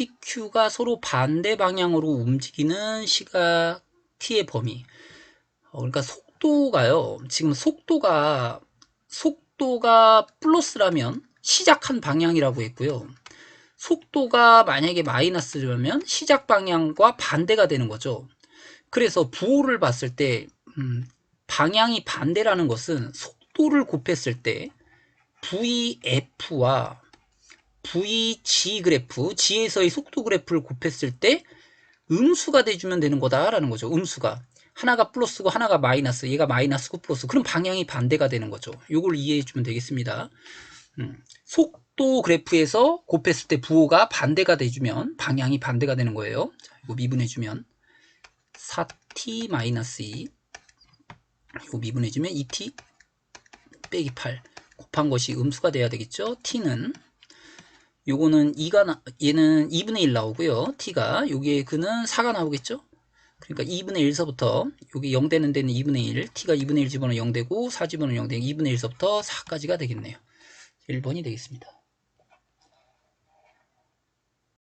TQ가 서로 반대 방향으로 움직이는 시각 T의 범위. 어, 그러니까 속도가요. 지금 속도가 속도가 플러스라면 시작한 방향이라고 했고요. 속도가 만약에 마이너스라면 시작 방향과 반대가 되는 거죠. 그래서 부호를 봤을 때 음, 방향이 반대라는 것은 속도를 곱했을 때 VF와 VG 그래프, G에서의 속도 그래프를 곱했을 때 음수가 돼주면 되는 거다라는 거죠. 음수가. 하나가 플러스고 하나가 마이너스, 얘가 마이너스고 플러스. 그럼 방향이 반대가 되는 거죠. 요걸 이해해 주면 되겠습니다. 음, 속도 그래프에서 곱했을 때 부호가 반대가 돼주면 방향이 반대가 되는 거예요. 자, 이거 미분해 주면 4t 마이너스 2 이거 미분해 주면 2t 빼기 8 곱한 것이 음수가 돼야 되겠죠. t는 요거는 2가 나, 얘는 2분의 1 나오고요. t가 여기에 그는 4가 나오겠죠. 그러니까 2분의 1서부터 여기 0 되는 데는 2분의 1, t가 2분의 1 집어넣으면 0 되고 4 집어넣으면 0 되고 2분의 1서부터 4까지가 되겠네요. 1번이 되겠습니다.